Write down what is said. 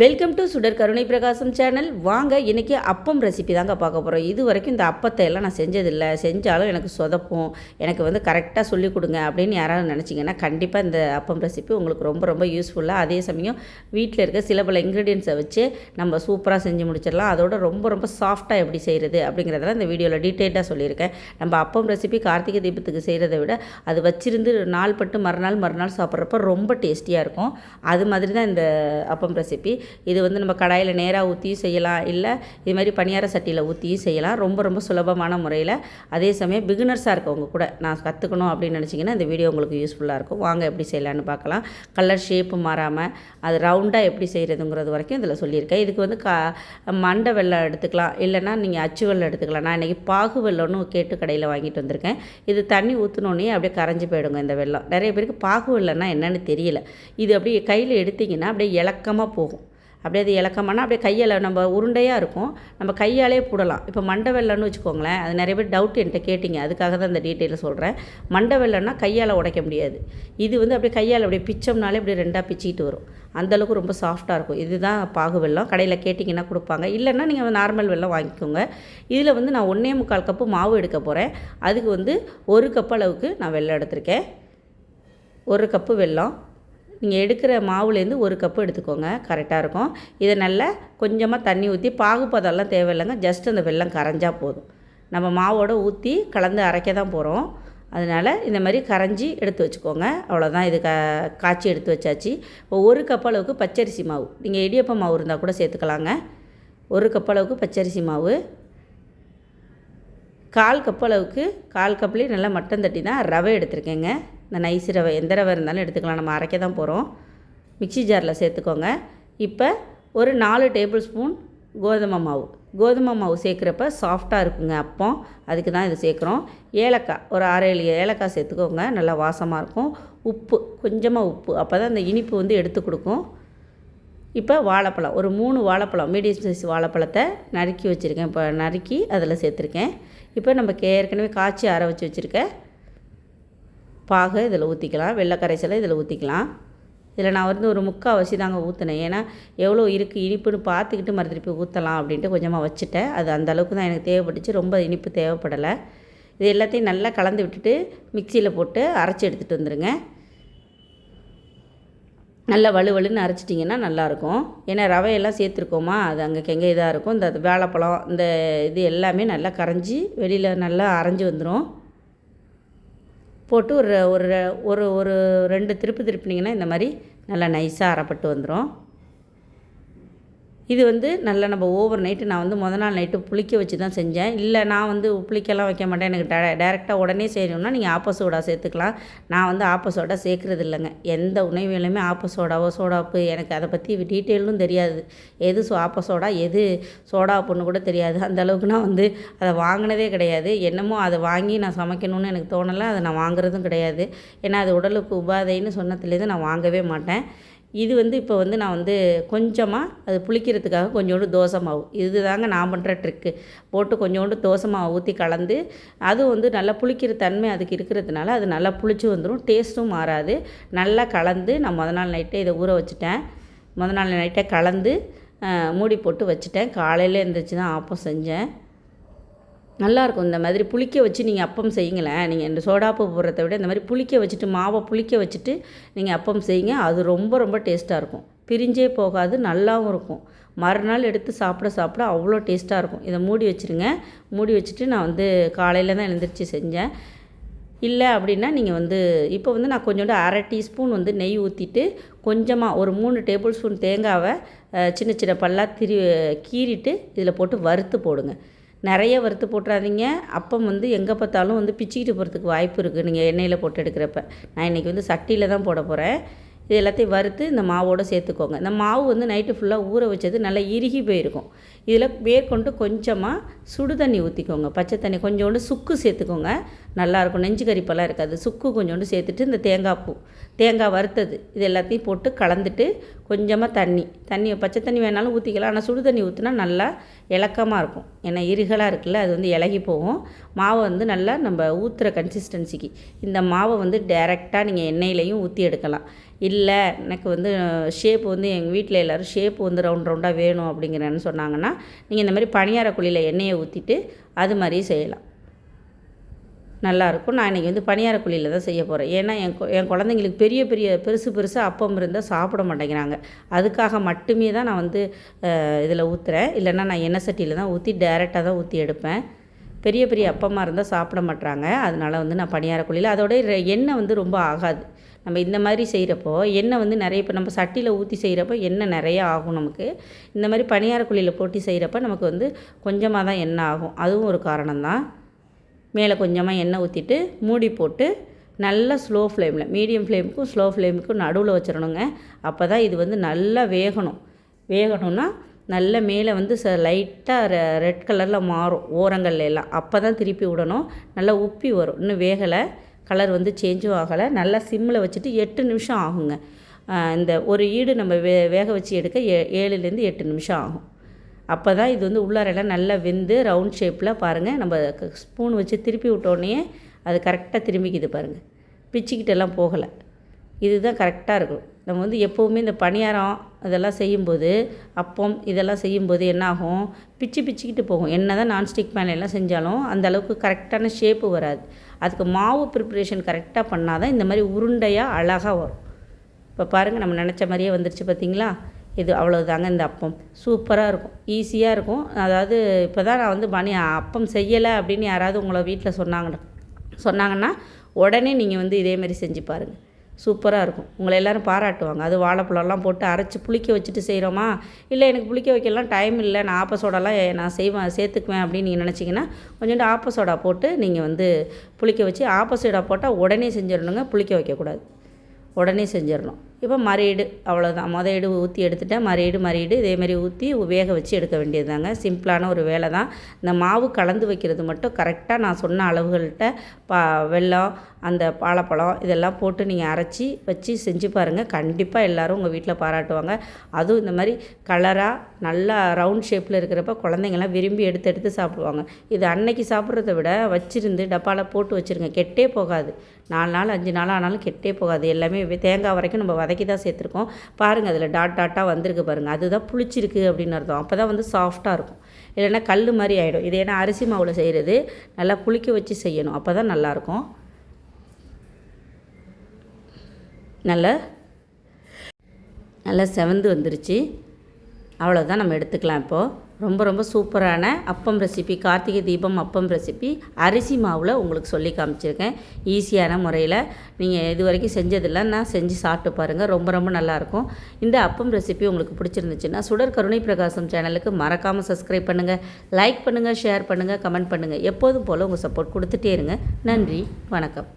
Welcome to சுடர் கருணை பிரகாசம் சேனல் வாங்க இன்றைக்கி அப்பம் ரெசிபி தாங்க பார்க்க போகிறோம் இது வரைக்கும் இந்த அப்பத்தை எல்லாம் நான் செஞ்சதில்லை. செஞ்சாலும் எனக்கு சொதப்பும். எனக்கு வந்து கரெக்டாக சொல்லிக் கொடுங்க அப்படின்னு யாராவது நினச்சிங்கன்னா கண்டிப்பாக இந்த அப்பம் ரெசிபி உங்களுக்கு ரொம்ப ரொம்ப யூஸ்ஃபுல்லாக அதே சமயம் வீட்டில் இருக்க சில பல இன்க்ரீடியன்ஸை வச்சு நம்ம சூப்பராக செஞ்சு முடிச்சிடலாம். அதோட ரொம்ப ரொம்ப சாஃப்டாக எப்படி செய்கிறது அப்படிங்கிறதெல்லாம் இந்த வீடியோவில் டீட்டெயிலாக சொல்லியிருக்கேன். நம்ம அப்பம் ரெசிபி கார்த்திகை தீபத்துக்கு செய்கிறத விட அது வச்சிருந்து நாள் பட்டு மறுநாள் மறுநாள் சாப்பிட்றப்ப ரொம்ப டேஸ்டியாக இருக்கும். அது மாதிரி தான் இந்த அப்பம் ரெசிபி இது வந்து நம்ம கடாயில் நேராக ஊற்றியும் செய்யலாம். இல்லை இது மாதிரி பணியார சட்டியில் ஊற்றியும் செய்யலாம். ரொம்ப ரொம்ப சுலபமான முறையில். அதே சமயம் பிகினர்ஸாக இருக்கவங்க கூட நான் கற்றுக்கணும் அப்படின்னு நினச்சிங்கன்னா இந்த வீடியோ உங்களுக்கு யூஸ்ஃபுல்லாக இருக்கும். வாங்க எப்படி செய்யலான்னு பார்க்கலாம். கலர் ஷேப்பு மாறாமல் அது ரவுண்டாக எப்படி செய்கிறதுங்கிறது வரைக்கும் இதில் சொல்லியிருக்கேன். இதுக்கு வந்து கா மண்டை வெள்ளம் எடுத்துக்கலாம். இல்லைன்னா நீங்கள் அச்சு வெள்ளம் எடுத்துக்கலாம். நான் இன்றைக்கி பாகு வெள்ளம்னு கேட்டு கடையில் வாங்கிட்டு வந்திருக்கேன். இது தண்ணி ஊற்றினோடனே அப்படியே கரைஞ்சி போயிடுங்க இந்த வெள்ளம். நிறைய பேருக்கு பாகு வெள்ளம்னா என்னன்னு தெரியல. இது அப்படியே கையில் எடுத்திங்கன்னா அப்படியே இலக்கமாக போகும். அப்படியே அது இலக்கமானா அப்படியே கையால் நம்ம உருண்டையாக இருக்கும். நம்ம கையாலே போடலாம். இப்போ மண்டை வெள்ளம்னு வச்சுக்கோங்களேன் அது நிறைய பேர் டவுட் என்கிட்ட கேட்டிங்க. அதுக்காக தான் இந்த டீட்டெயில் சொல்கிறேன் மண்டை வெள்ளம்னா கையால் உடைக்க முடியாது. இது வந்து அப்படியே கையால் அப்படியே பிச்சோம்னாலே அப்படியே ரெண்டாக பிச்சிக்கிட்டு வரும். அந்தளவுக்கு ரொம்ப சாஃப்டாக இருக்கும். இதுதான் பாகு வெல்லம். கடையில் கேட்டிங்கன்னா கொடுப்பாங்க. இல்லைன்னா நீங்கள் நார்மல் வெள்ளம் வாங்கிக்கோங்க. இதில் வந்து நான் ஒன்றே முக்கால் கப்பு மாவு எடுக்க போகிறேன் அதுக்கு வந்து ஒரு கப் அளவுக்கு நான் வெள்ளம் எடுத்திருக்கேன். ஒரு கப்பு வெல்லம். நீங்கள் எடுக்கிற மாவுலேருந்து ஒரு கப்பு எடுத்துக்கோங்க. கரெக்டாக இருக்கும். இதை நல்லா கொஞ்சமாக தண்ணி ஊற்றி பாகுப்பதெல்லாம் தேவையில்லைங்க. ஜஸ்ட் அந்த வெள்ளம் கரைஞ்சால் போதும். நம்ம மாவோடு ஊற்றி கலந்து அரைக்க தான் போகிறோம் அதனால் இந்த மாதிரி கரைஞ்சி எடுத்து வச்சுக்கோங்க. அவ்வளோதான் இது க காய்ச்சி எடுத்து வச்சாச்சு. இப்போ ஒரு கப் அளவுக்கு பச்சரிசி மாவு. நீங்கள் இடியப்ப மாவு இருந்தால் கூட சேர்த்துக்கலாங்க. ஒரு கப் அளவுக்கு பச்சரிசி மாவு. கால் கப் அளவுக்கு கால் கப்லேயும் நல்லா மட்டன் தட்டி தான் ரவை எடுத்திருக்கேங்க. இந்த நைஸ் ரவை எந்த ரவை இருந்தாலும் எடுத்துக்கலாம். நம்ம அரைக்க தான் போகிறோம் மிக்சி ஜாரில் சேர்த்துக்கோங்க. இப்போ ஒரு நாலு டேபிள் ஸ்பூன் கோதுமை மாவு. கோதுமை மாவு சேர்க்குறப்ப சாஃப்டாக இருக்குங்க அப்போ அதுக்கு தான் இது சேர்க்குறோம். ஏலக்காய் ஒரு அரை ஏழு ஏலக்காய் சேர்த்துக்கோங்க. நல்லா வாசமாக இருக்கும். உப்பு கொஞ்சமாக உப்பு. அப்போ தான் அந்த இனிப்பு வந்து எடுத்து கொடுக்கும். இப்போ வாழைப்பழம் ஒரு மூணு வாழைப்பழம் மீடியம் சைஸ் வாழைப்பழத்தை நறுக்கி வச்சுருக்கேன். இப்போ நறுக்கி அதில் சேர்த்துருக்கேன். இப்போ நம்ம ஏற்கனவே காய்ச்சி அரை வச்சு வச்சுருக்கேன் பாகை இதில் ஊற்றிக்கலாம் வெள்ளை கரைசலை இதில் ஊற்றிக்கலாம் இதில் நான் வந்து ஒரு முக்கால்வாசி தாங்க ஊற்றினேன் ஏன்னா எவ்வளோ இருக்குது இனிப்புன்னு பார்த்துக்கிட்டு மறு திருப்பி ஊற்றலாம் அப்படின்ட்டு கொஞ்சமாக வச்சுட்டேன். அது அந்த அளவுக்கு தான் எனக்கு தேவைப்பட்டுச்சு. ரொம்ப இனிப்பு தேவைப்படலை. இது எல்லாத்தையும் நல்லா கலந்து விட்டுட்டு மிக்சியில் போட்டு அரைச்சி எடுத்துகிட்டு வந்துடுங்க நல்லா வலுவலுன்னு அரைச்சிட்டிங்கன்னா நல்லாயிருக்கும். ஏன்னா ரவையெல்லாம் சேர்த்துருக்கோமா அது அங்கே கெங்க இதாக இருக்கும். இந்த வாழைப்பழம் இந்த இது எல்லாமே நல்லா கரைஞ்சி வெளியில் நல்லா அரைஞ்சி வந்துடும் போட்டு ஒரு ஒரு ஒரு ஒரு ரெண்டு திருப்பு திருப்பினீங்கன்னா இந்த மாதிரி நல்லா நைஸாக அரைப்பட்டு வந்துடும் இது வந்து நல்லா நம்ம ஓவர் நைட்டு நான் வந்து முத நாள் நைட்டு புளிக்க வச்சு தான் செஞ்சேன். இல்லை நான் வந்து புளிக்கெல்லாம் வைக்க மாட்டேன். எனக்கு டே டேரெக்டாக உடனே செய்யணும்னா நீங்கள் ஆப்ப சோடா சேர்த்துக்கலாம். நான் வந்து ஆப்ப சோடா சேர்க்குறது இல்லைங்க. எந்த உணவிலுமே ஆப்ப சோடாவோ சோடாப்பு எனக்கு அதை பற்றி டீட்டெயிலும் தெரியாது. எது சோ ஆப்ப சோடா எது சோடாப்புன்னு கூட தெரியாது. அந்த அளவுக்கு நான் வந்து அதை வாங்கினதே கிடையாது. என்னமோ அதை வாங்கி நான் சமைக்கணும்னு எனக்கு தோணலை. அதை நான் வாங்குறதும் கிடையாது. ஏன்னா அது உடலுக்கு உபாதைன்னு சொன்னதுலேருந்து நான் வாங்கவே மாட்டேன். இது வந்து இப்போ வந்து நான் வந்து கொஞ்சமாக அது புளிக்கிறதுக்காக கொஞ்சோண்டு தோசை மாவு. இது தாங்க நான் பண்ணுற ட்ரிக்கு போட்டு கொஞ்சோண்டு தோசை மாவு ஊற்றி கலந்து அதுவும் வந்து நல்லா புளிக்கிற தன்மை அதுக்கு இருக்கிறதுனால அது நல்லா புளிச்சு வந்துடும் டேஸ்ட்டும் மாறாது. நல்லா கலந்து நான் முத நாள் நைட்டே இதை ஊற வச்சுட்டேன். முத நாள் நைட்டே கலந்து மூடி போட்டு வச்சுட்டேன். காலையில் எழுந்திரிச்சு தான் ஆப்பம் செஞ்சேன். நல்லாயிருக்கும் இந்த மாதிரி புளிக்க வச்சு நீங்கள் அப்பம் செய்யுங்களேன். நீங்கள் இந்த சோடாப்பு போடுறத விட இந்த மாதிரி புளிக்க வச்சுட்டு மாவை புளிக்க வச்சுட்டு நீங்கள் அப்பம் செய்யுங்க. அது ரொம்ப ரொம்ப டேஸ்ட்டாக இருக்கும். பிரிஞ்சே போகாது நல்லாவும் இருக்கும். மறுநாள் எடுத்து சாப்பிட சாப்பிட அவ்வளோ டேஸ்ட்டாக இருக்கும். இதை மூடி வச்சுருங்க. மூடி வச்சுட்டு நான் வந்து காலையில் தான் எழுந்திரிச்சு செஞ்சேன். இல்லை அப்படின்னா நீங்கள் வந்து இப்போ வந்து நான் கொஞ்சோண்டு அரை டீஸ்பூன் வந்து நெய் ஊற்றிட்டு கொஞ்சமாக ஒரு மூணு டேபிள் ஸ்பூன் தேங்காவை சின்ன சின்ன பல்லாக திரி கீறிட்டு இதில் போட்டு வறுத்து போடுங்க. நிறைய வறுத்து போட்டுறாதீங்க. அப்பம் வந்து எங்கே பார்த்தாலும் வந்து பிச்சுக்கிட்டு போகிறதுக்கு வாய்ப்பு இருக்குது நீங்கள் எண்ணெயில் போட்டு எடுக்கிறப்ப. நான் இன்றைக்கி வந்து சட்டியில் தான் போட போகிறேன் இது எல்லாத்தையும் வறுத்து இந்த மாவோடு சேர்த்துக்கோங்க. இந்த மாவு வந்து நைட்டு ஃபுல்லாக ஊற வச்சது நல்லா இறுகி போயிருக்கும். இதில் மேற்கொண்டு கொஞ்சமாக சுடு தண்ணி ஊற்றிக்கோங்க பச்சை தண்ணி கொஞ்சோண்டு சுக்கு சேர்த்துக்கோங்க. நல்லாயிருக்கும். நெஞ்சு கறிப்பெல்லாம் இருக்காது. சுக்கு கொஞ்சோண்டு சேர்த்துட்டு இந்த தேங்காய் பூ. தேங்காய் வறுத்தது. இது எல்லாத்தையும் போட்டு கலந்துட்டு கொஞ்சமாக தண்ணி. தண்ணி பச்சை தண்ணி வேணாலும் ஊற்றிக்கலாம் ஆனால் சுடு தண்ணி ஊற்றினா நல்லா இலக்கமாக இருக்கும். ஏன்னா இருகலாக இருக்குல்ல அது வந்து இலகி போகும். மாவை வந்து நல்லா நம்ம ஊற்றுற கன்சிஸ்டன்சிக்கு இந்த மாவை வந்து டைரெக்டாக நீங்கள் எண்ணெயிலையும் ஊற்றி எடுக்கலாம். இல்லை எனக்கு வந்து ஷேப் வந்து எங்கள் வீட்டில் எல்லோரும் ஷேப் வந்து ரவுண்ட் ரவுண்டாக வேணும் அப்படிங்கிறன்னு சொன்னாங்கன்னா நீங்கள் இந்த மாதிரி பணியார குழியில் எண்ணெயை ஊற்றிட்டு அது மாதிரியும் செய்யலாம். நல்லாயிருக்கும். நான் இன்றைக்கி வந்து பணியார குழியில் தான் செய்ய போகிறேன் ஏன்னா என் என் குழந்தைங்களுக்கு பெரிய பெரிய பெருசு பெருசாக அப்பம் இருந்தால் சாப்பிட மாட்டேங்கிறாங்க. அதுக்காக மட்டுமே தான் நான் வந்து இதில் ஊற்றுறேன் இல்லைன்னா நான் எண்ணெய் சட்டியில் தான் ஊற்றி டேரெக்டாக தான் ஊற்றி எடுப்பேன். பெரிய பெரிய அப்பமாக இருந்தால் சாப்பிட மாட்றாங்க. அதனால் வந்து நான் பணியார குழியில் அதோட எண்ணெய் வந்து ரொம்ப ஆகாது. நம்ம இந்த மாதிரி செய்கிறப்போ எண்ணெய் வந்து நிறைய இப்போ நம்ம சட்டியில் ஊற்றி செய்கிறப்போ எண்ணெய் நிறைய ஆகும் நமக்கு. இந்த மாதிரி பணியார குழியில் போட்டி செய்கிறப்ப நமக்கு வந்து கொஞ்சமாக தான் எண்ணெய் ஆகும். அதுவும் ஒரு காரணம் தான். மேலே கொஞ்சமாக எண்ணெய் ஊற்றிட்டு மூடி போட்டு நல்லா ஸ்லோ ஃப்ளேமில் மீடியம் ஃப்ளேமுக்கும் ஸ்லோ ஃப்ளேமுக்கும் நடுவில் வச்சிடணுங்க அப்போ தான் இது வந்து நல்லா வேகணும். வேகணும்னா நல்ல மேலே வந்து ச லைட்டாக ரெட் கலரில் மாறும் ஓரங்கள்ல எல்லாம். அப்போ தான் திருப்பி விடணும். நல்லா உப்பி வரும். இன்னும் வேகலை. கலர் வந்து சேஞ்சும் ஆகலை. நல்லா சிம்மில் வச்சுட்டு எட்டு நிமிஷம் ஆகுங்க. இந்த ஒரு ஈடு நம்ம வே வேக வச்சு எடுக்க ஏ ஏழுலேருந்து எட்டு நிமிஷம் ஆகும். அப்போ தான் இது வந்து உள்ளாரெல்லாம் நல்லா வெந்து ரவுண்ட் ஷேப்பில் பாருங்கள் நம்ம ஸ்பூன் வச்சு திருப்பி விட்டோடனே அது கரெக்டாக திரும்பிக்குது பாருங்கள் பிச்சுக்கிட்டெல்லாம் போகலை. இதுதான் கரெக்டாக இருக்கும். நம்ம வந்து எப்போவுமே இந்த பணியாரம் இதெல்லாம் செய்யும்போது அப்பம் இதெல்லாம் செய்யும்போது என்னாகும் பிச்சு பிச்சுக்கிட்டு போகும். என்ன தான் நான்ஸ்டிக் மேலே எல்லாம் செஞ்சாலும் அந்த அளவுக்கு கரெக்டான ஷேப்பு வராது. அதுக்கு மாவு ப்ரிப்ரேஷன் கரெக்டாக பண்ணால் தான் இந்த மாதிரி உருண்டையாக அழகாக வரும். இப்போ பாருங்கள் நம்ம நினச்ச மாதிரியே வந்துருச்சு பார்த்தீங்களா இது அவ்வளோதாங்க இந்த அப்பம். சூப்பராக இருக்கும். ஈஸியாக இருக்கும். அதாவது இப்போ தான் நான் வந்து பனி அப்பம் செய்யலை அப்படின்னு யாராவது உங்களை வீட்டில் சொன்னாங்கன்னா சொன்னாங்கன்னா உடனே நீங்கள் வந்து இதேமாதிரி செஞ்சு பாருங்கள் சூப்பராக இருக்கும். உங்களை எல்லோரும் பாராட்டுவாங்க. அது வாழைப்பழம்லாம் போட்டு அரைச்சி புளிக்க வச்சுட்டு செய்கிறோமா இல்லை எனக்கு புளிக்க வைக்கலாம் டைம் இல்லை. நான் ஆப்ப சோடாலாம் நான் செய்வேன் சேர்த்துக்குவேன் அப்படின்னு நீங்கள் நினச்சிங்கன்னா கொஞ்சோண்டு ஆப்ப சோடா போட்டு நீங்கள் வந்து புளிக்க வச்சு ஆப்ப சோடா போட்டால் உடனே செஞ்சிடணுங்க. புளிக்க வைக்கக்கூடாது. உடனே செஞ்சிடணும். இப்போ மறையீடு அவ்வளோதான் மொதல் ஈடு ஊற்றி எடுத்துட்டேன் மறையீடு மறையீடு. இதேமாரி ஊற்றி வேக வச்சு எடுக்க வேண்டியதுதாங்க. சிம்பிளான ஒரு வேலை தான். இந்த மாவு கலந்து வைக்கிறது மட்டும் கரெக்டாக நான் சொன்ன அளவுகள்கிட்ட பா வெல்லம் அந்த பாலப்பழம் இதெல்லாம் போட்டு நீங்கள் அரைச்சி வச்சு செஞ்சு பாருங்கள் கண்டிப்பாக எல்லோரும் உங்கள் வீட்டில் பாராட்டுவாங்க. அதுவும் இந்த மாதிரி கலராக நல்லா ரவுண்ட் ஷேப்பில் இருக்கிறப்ப குழந்தைங்கள்லாம் விரும்பி எடுத்து எடுத்து சாப்பிடுவாங்க. இது அன்னைக்கு சாப்பிட்றத விட வச்சிருந்து டப்பாவில் போட்டு வச்சுருங்க. கெட்டே போகாது. நாலு நாள் அஞ்சு நாள் ஆனாலும் கெட்டே போகாது. எல்லாமே தேங்காய் வரைக்கும் நம்ம வதக்கி தான் சேர்த்துருக்கோம். பாருங்கள் அதில் டாட் டாட்டாக வந்திருக்கு பாருங்கள் அதுதான் புளிச்சிருக்கு அப்படின்னு அர்த்தம். அப்போ தான் வந்து சாஃப்டாக இருக்கும். இல்லைன்னா கல் மாதிரி ஆகிடும் இது ஏன்னா அரிசி மாவில் செய்கிறது நல்லா புளிக்க வச்சு செய்யணும். அப்போ தான் நல்லாயிருக்கும் நல்லா நல்லா செவந்து வந்துருச்சு. அவ்வளோதான் நம்ம எடுத்துக்கலாம் இப்போது ரொம்ப ரொம்ப சூப்பரான அப்பம் ரெசிபி கார்த்திகை தீபம் அப்பம் ரெசிபி அரிசி மாவில் உங்களுக்கு சொல்லி காமிச்சிருக்கேன். ஈஸியான முறையில். நீங்கள் இது வரைக்கும் செஞ்சதில்ல. நான் செஞ்சு சாப்பிட்டு பாருங்கள் ரொம்ப ரொம்ப நல்லாயிருக்கும் இந்த அப்பம் ரெசிபி உங்களுக்கு பிடிச்சிருந்துச்சுன்னா சுடர் கருணை பிரகாசம் சேனலுக்கு மறக்காமல் சப்ஸ்கிரைப் பண்ணுங்கள் லைக் பண்ணுங்கள் ஷேர் பண்ணுங்கள் கமெண்ட் பண்ணுங்கள் எப்போதும் போல் உங்கள் சப்போர்ட் கொடுத்துட்டே இருங்க. நன்றி. வணக்கம்.